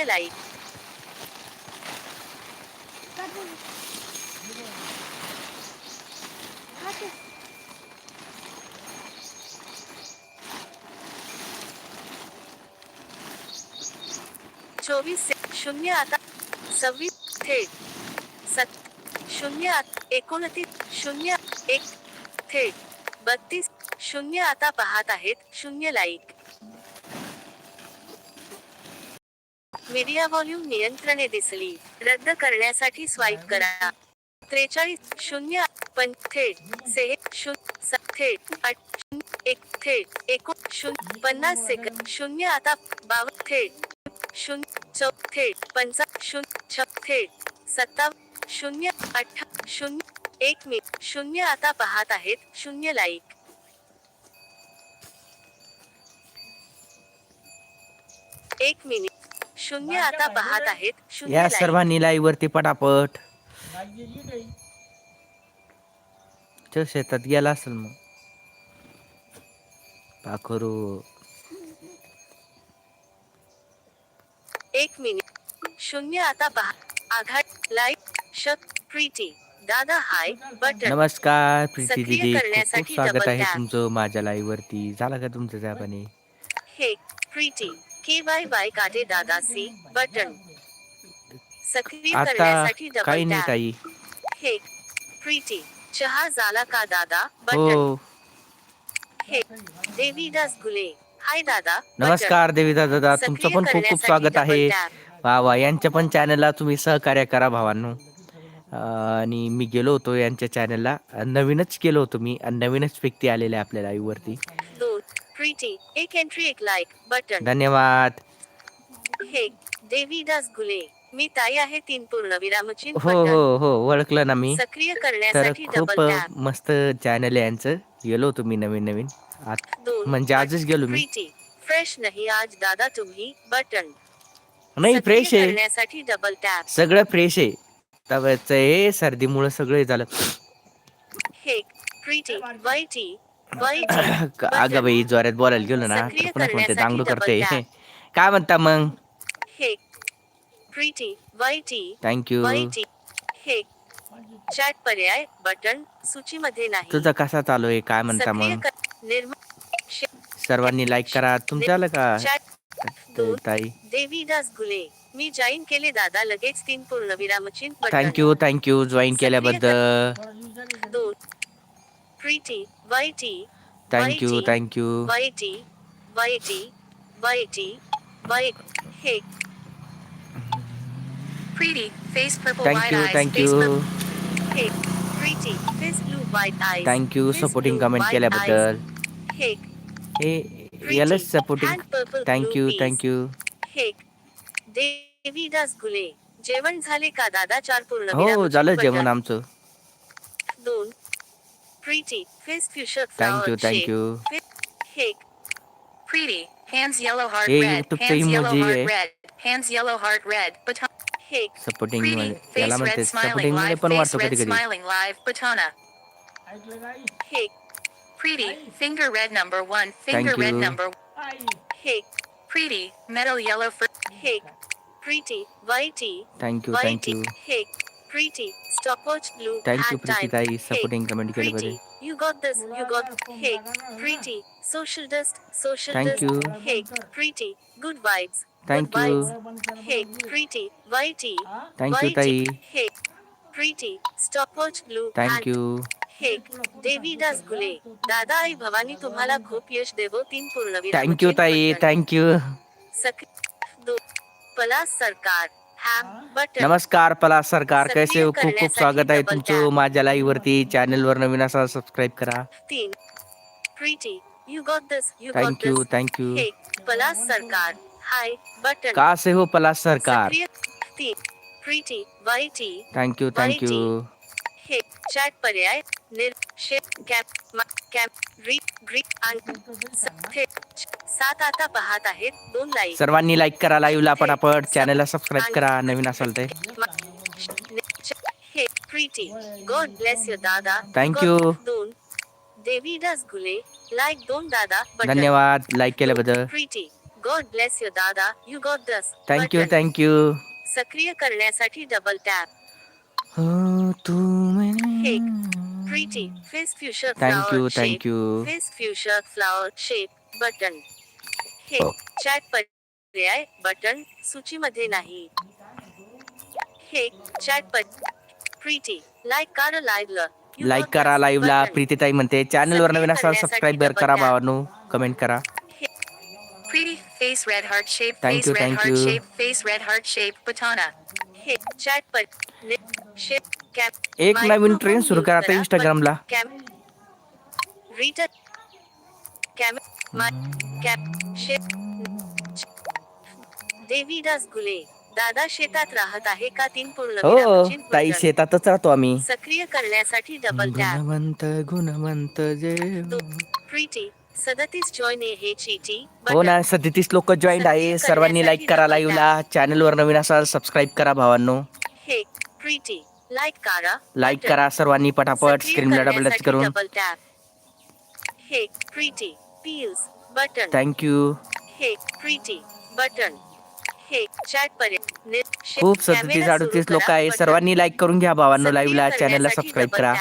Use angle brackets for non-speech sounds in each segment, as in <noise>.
शून्य लाईक चोवीस शून्य आता सव्वीस थेट सत शून्य एकोणतीस शून्य एक थेट बत्तीस शून्य आता पाहत आहेत शून्य लाईक मीडिया व्हॉल्यूम नियंत्रणे दिसली. रद्द करण्यासाठी स्वाईप करा. त्रेचाळीस शून्य पण थेट से शून्य थेट आठ शून्य एक थेट एकूण शून्य पन्नास सेकंद शून्य आता बाव थेट शून्य चौ थेट पंचा शून्य छप थेट सत्तावन्न शून्य अठ्ठा शून्य एक मिनिट शून्य आता पाहत आहेत शून्य लाईक एक मिनिट. शून्य आता पाहत आहेत. शून्य या सर्वांनी लाईव्ह वरती पटापट तो शेतात गेला असेल मग. पाखरू. एक मिनिट. शून्य आता पहा आघाड लाईक शक प्रीती. दादा हाय. बटन. नमस्कार प्रीती सक्रिय दिदी. खूप खूप करण्यासाठी स्वागत double आहे tap. तुमचं माझ्या लाईव्ह वरती झालं का तुमचं जापाने हे प्रीती. के वाय वाय काटे दादा सी बटन. सक्रिय आता करण्यासाठी काही डबल नाही टॅप ताई. हे प्रीती चहा झाला का दादा? बटन. हो हे देवीदास गुले. हाय दादा बटन. नमस्कार देविदा दादा. सक्रिय तुमचं पण खूप खूप करण्यासाठी स्वागत आहे. वा वा. यांच्या पण चॅनलला तुम्ही सहकार्य करा भावांनो. अं, आणि मी गेलो होतो यांच्या चॅनलला नवीनच गेलो होतो मी. आणि नवीनच व्यक्ती आलेले आहे आपल्या लाईव्ह वरती दोन प्रीती एक एंट्री एक लाईक बटन धन्यवाद. हे देवीदास गुले मी ताई आहे तीन पूर्ण. विरामचिन्ह हो. हो हो ओळखलं ना मी. सक्रिय तर करण्यासाठी खूप डबल टॅप मस्त चॅनल आहे यांचं. गेलो होतो मी नवीन नवीन. आत- दोन म्हणजे आजच गेलो मी. प्रीती फ्रेश नाही आज दादा तुम्ही बटन नाही सक्रिय फ्रेश आहे. करण्यासाठी डबल टॅप सगळं फ्रेश आहे. त्यावेळेचं हे सर्दीमुळे सगळं झालं. हे प्रीती वाईटी <coughs> अगं बाई जोरात बोलायला गेलो ना तर पुन्हा म्हणते दांगडू double करते. काय म्हणता मग? थँक्यू हे चॅट पर्याय बटन सूचीमध्ये नाही. तुझा कसा चालू आहे? काय म्हणता मग? सर्वांनी लाईक करा. तुमचं आलं का? ताई. देवीदास गुले. मी जॉईन केले दादा लगेच तीन पूर्ण बटन. थँक्यू थँक्यू जॉईन केल्याबद्दल. दोन Preeti YT thank you YT, thank you YT YT YT वाईट हे. Preeti face purple thank you thank you हे. Preeti face blue white eyes thank you Face supporting blue, comment white केल्याबद्दल. हे. हे यालाच supporting thank you thank you हे. देवीदास गुले जेवण झाले का दादा? चार पूर्ण हो झालं. जेवण आमचं. दोन. Pretty. Face fuchsia flower. Thank you, thank you. Cake. Pretty. Hands yellow heart hey, red. Hands yellow heart hai. red. Hands yellow heart red. But cake. Supporting Pretty. Face red smiling live. Eh, Face red smiling live. Batona. Cake. Pretty. Finger red number one. Finger red number. Cake. Pretty. Metal yellow for cake. Pretty. Whitey. Thank you, thank you. Cake. हे Preeti stopwatch blue thank you Preeti ताई supporting comment केल्याबद्दल Preeti you got this you got हे Preeti social dust social Thank you. Dust हे Preeti good vibes Thank you. हे Preeti YT thank you ताई हे Preeti stopwatch blue thank you हे देवीदास गुले दादा आई भवानी तुम्हाला खूप यश देवो तीन पूर्ण थँक्यू ताई थँक्यू सक दो पलास सरकार हॅम बटन नमस्कार पला सरकार सक्रिय कैसे हो? खूप खूप करण्यासाठी स्वागत आहे double तुमचं tap. माझ्या लाईव्ह वरती चॅनल वर नवीन असा सबस्क्राईब करा। तीन Preeti you got this you got thank you this thank you हे पलास सरकार हाय बटन का से हो पला सरकार? सक्रिय तीन प्रीती वाईटी थँक्यू थँक्यू हे चॅट पर्याय निर शे कॅप कॅप री ग्री सात आता पाहत आहेत दोन लाईक सर्वांनी लाईक करा लाईव्हला पटापट. चॅनलला सबस्क्राईब करा नवीन असाल ते. हे प्रीती. गॉड ब्लेस यू दादा. God दोन. देवीदास गुले. लाईक दोन दादा. धन्यवाद. लाईक केल्याबद्दल. प्रीती. गॉड ब्लेस यू दादा. You got this thank you thank you सक्रिय करण्यासाठी डबल टॅप हो तू pretty face future thank you thank you face future flower shape button हे हो. चॅट पर्याय बटन सूचीमध्ये नाही. हे चॅट पर प्रीटी लाईक करा लाईव्हला लाईक करा लाईव्हला प्रीतीताई म्हणते चॅनलवर नवीन असाल सबस्क्राईब करा भावांनो. कमेंट करा. Pretty. Face red heart shape. Thank face you, red thank heart you. shape. Face red heart shape. हे चॅट पर शेप कॅप एक नवीन ट्रेन सुरू करा आता इंस्टाग्रामला देवीदास गुले दादा शेतात राहत आहे का तीन पूर्ण हो ताई. शेतातच राहतो आम्ही. सक्रिय करण्यासाठी डबल टॅप गुणवंत गुणवंत जे प्रीटी सदतीस जॉईन हे चीटी. हो ना सदतीस लोक जॉईंट आहे. सर्वांनी लाईक करा लाईव्हला चॅनलवर नवीन असाल सबस्क्राईब करा भावांनो. हे प्रीटी लाईक करा. लाईक. करा सर्वांनी पटापट स्क्रीनला डबल टच करून. हे pretty pills button thank you हे प्रीटी बटन हे खूप सदतीस अडतीस लोक आहे सर्वांनी लाईक करून घ्या भावांनो लाईव्हला चॅनलला सबस्क्राईब करा.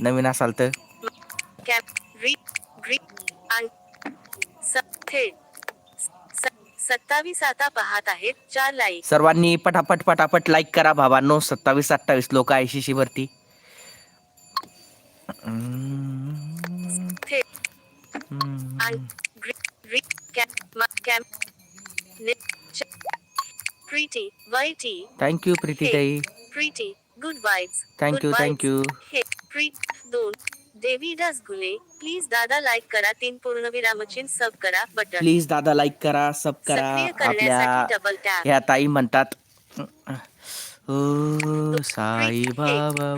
नवीन असाल तर. सत्तावीस आता पाहत आहेत चार लाईक सर्वांनी पटापट पटापट लाईक करा भावांनो सत्तावीस अठ्ठावीस लोक शिशी वरती. Preeti YT thank you प्रीतीताई Preeti good vibes thank you thank you दोन देवीदास गुले प्लीज दादा लाईक करा तीन पूर्णविरामचिन्ह सब करा बटन प्लीज दादा लाईक करा सब करा सक्रिय आपल्या डबल टॅप ह्या ताई म्हणतात ओ साई बाबा.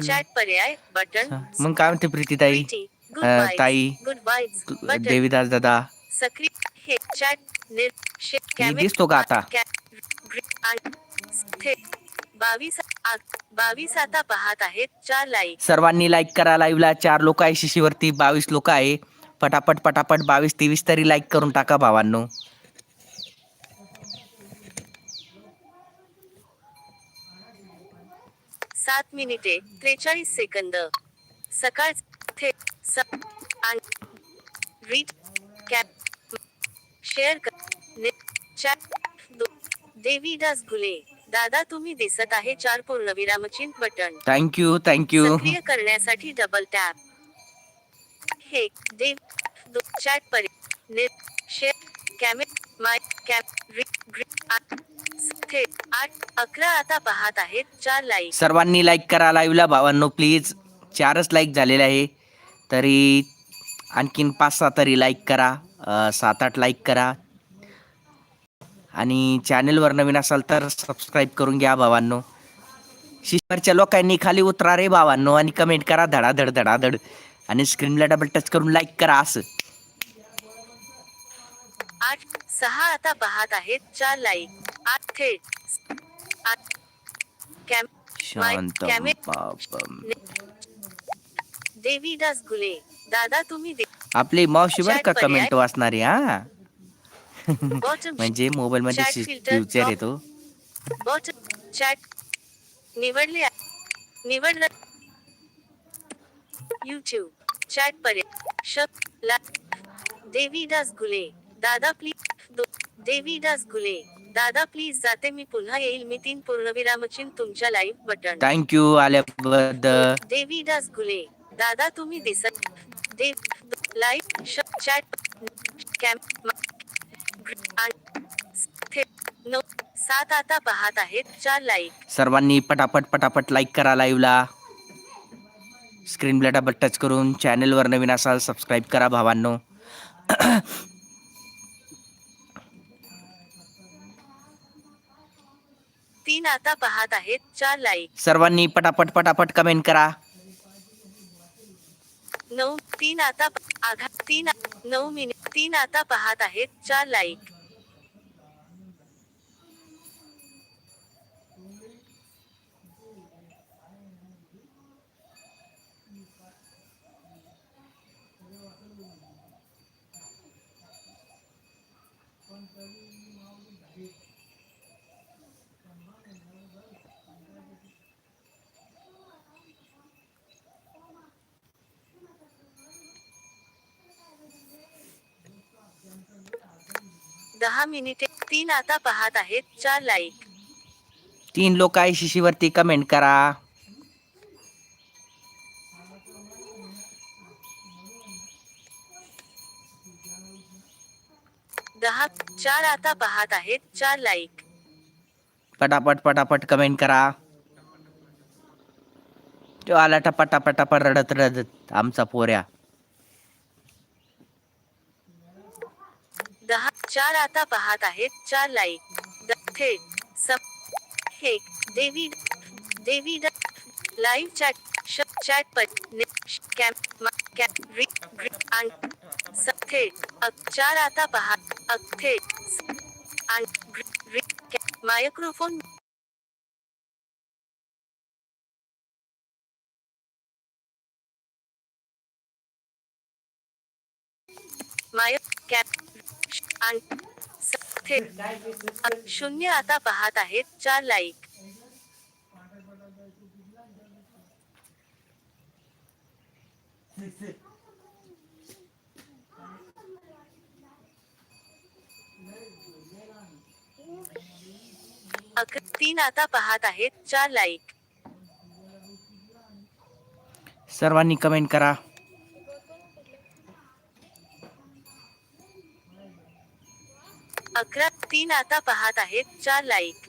चॅट पर्याय बटन मग काय म्हणते प्रीतीताई गुड अं, वाईब्स ताई गुड बटन देवीदास दादा. सक्रिय हे चॅट निर शे मी दिसतो का आता? बावीस आता पाहत आहेत चार लाईक सर्वांनी लाईक करा लाईव्हला चार लोक आहे शिशीवरती बावीस लोक आहे. पटापट पटापट बावीस तेवीस तरी लाईक करून टाका भावांनो. सात मिनिटे त्रेचाळीस सेकंद सकाळ थे रीड कॅप शेअर कर ने चॅट दो देवीदास गुले. दादा तुम्ही दिसत आहे चार पूर्णविरामचिन्ह बटन. थँक्यू थँक्यू सक्रिय करण्यासाठी डबल टॅप हे देव दो चॅट परि ने शेअर कॅमे माय कॅप री ग्री आ- थे आठ अकरा आता पाहत आहेत चार लाईक सर्वांनी लाईक करा लाईव्हला भावांनो प्लीज चारच लाईक झालेले आहे. तरी आणखीन पाच सहा तरी लाईक करा. सात आठ लाईक करा. आणि चॅनलवर नवीन असाल तर सबस्क्राईब करून घ्या भावांनो. शिशवरच्या लोकांनी खाली उतरा रे भावांनो आणि कमेंट करा धडाधड धडाधड. आणि स्क्रीनला डबल टच करून लाईक करा असं. आठ सहा आता पाहत आहेत चार लाईक आठ थेट. आठ कॅम शांत कॅमे- बापम. देवीदास गुले दादा तुम्ही दे- आपली मावशीवर Chat का. कमेंट वाचणारी हा? म्हणजे मोबाईल मध्ये फ्युचर. येतो. चॅट निवडले. निवडलं. युट्यूब चॅट पर्याय शब ला देवीदास गुले. दादा प्लीज देवीदास गुले. दादा प्लीज जाते मी पुन्हा येईल. मी तीन पूर्णविरामचिन्ह तुमच्या लाईव्ह बटन थँक्यू आल्याबद्दल. देवीदास गुले. दादा तुम्ही दिसत. देव लाईव्ह चॅट कॅम्प सात आता पाहत आहेत चार लाईक सर्वांनी पटापट पटापट लाईक करा लाईव्हला स्क्रीनला डबल टच करून चॅनलवर नवीन असाल सबस्क्राईब करा भावांनो. तीन आता पाहत आहेत चार लाईक सर्वांनी पटापट पटापट कमेंट करा. नऊ तीन आता आघात तीन नऊ मिनिट तीन आता पाहत आहेत चार लाईक दहा मिनिटे तीन आता पाहत आहेत चार लाईक तीन लोक आहे शिशीवरती कमेंट करा. दहा चार आता पाहत आहेत चार लाईक पटापट पटापट कमेंट करा. तो आला टपा टपा टपा रडत रडत आमचा पोऱ्या. दहा चार आता पाहत आहेत चार लाईक थेट सम हे देवी देवी लाईव्ह चॅट श चॅट पट ने- कॅम्प कॅम मा- कॅम रि ग्रि अ- चार आता पहा अ- थेट ग्री आण मायक्रोफोन माय कॅप शून्य आता पाहत आहेत. चार लाईक तीन आता पाहत आहेत. चार लाईक सर्वांनी कमेंट करा. अकरा तीन आता पाहत आहेत चार लाईक.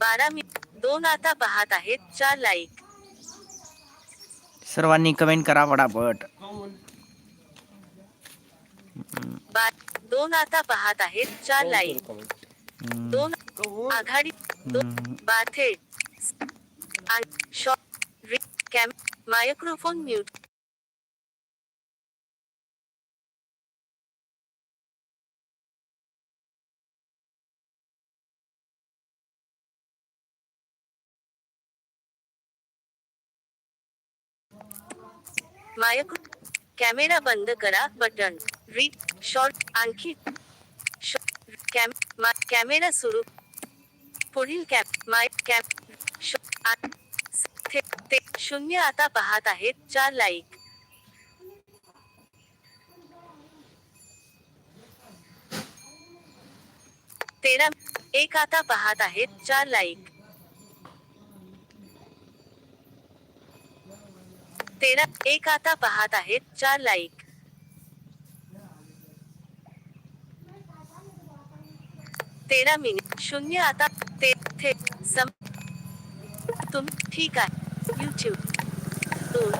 बारा मि दोन आता पाहत आहेत चार लाईक सर्वांनी कमेंट करा बा दोन आता पाहत आहेत चार लाईक दोन आघाडी दोन बाथे. शॉट रि कॅम मायक्रोफोन म्यूट मायक कॅमेरा बंद करा बटन. रीड शॉर्ट आणखी शॉ- कॅम कॅमेरा सुरू. पुढील कॅप माय कॅप आ- ते शून्य आता पाहत आहेत. चार लाईक तेरा एक आता पाहत आहेत. चार लाईक तेरा एक आता पाहत आहेत चार लाईक तेरा मिनिट शून्य आता ते थे सम तुम ठीक आहे. यूट्यूब दोन